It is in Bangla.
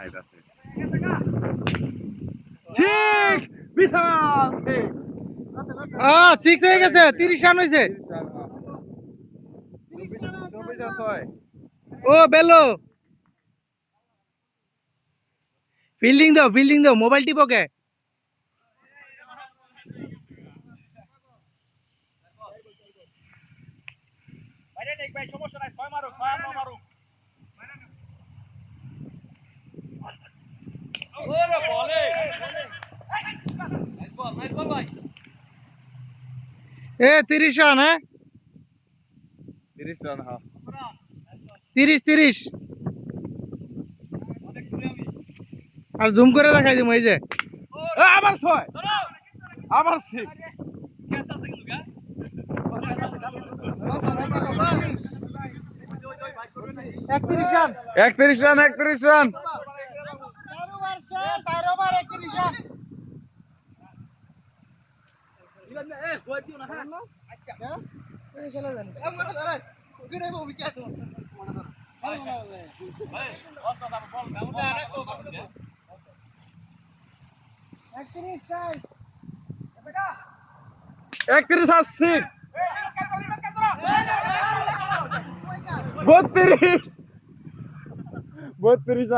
হাইট আছে। সিক্স বিশাল সিক্স আহ সিক্স হয়ে গেছে তিরিশ রান হয়েছে চব্বিশ আর ছয়। ও বেলো। ফিল্ডিং দাও ফিল্ডিং দাও মোবাইল টিপকে। এ তিরিশ রান হ্যাঁ? তিরিশ রান হ্যাঁ। তিরিশ তিরিশ। আর জুম করে দেখাই দিম এই যে। এ, আবার ছয়। আবার সিক্স একত্রিশ রান। একত্রিশ রান একত্রিশ রান। একত্রিশ আর সিক্স বত্রিশ। বত্রিশ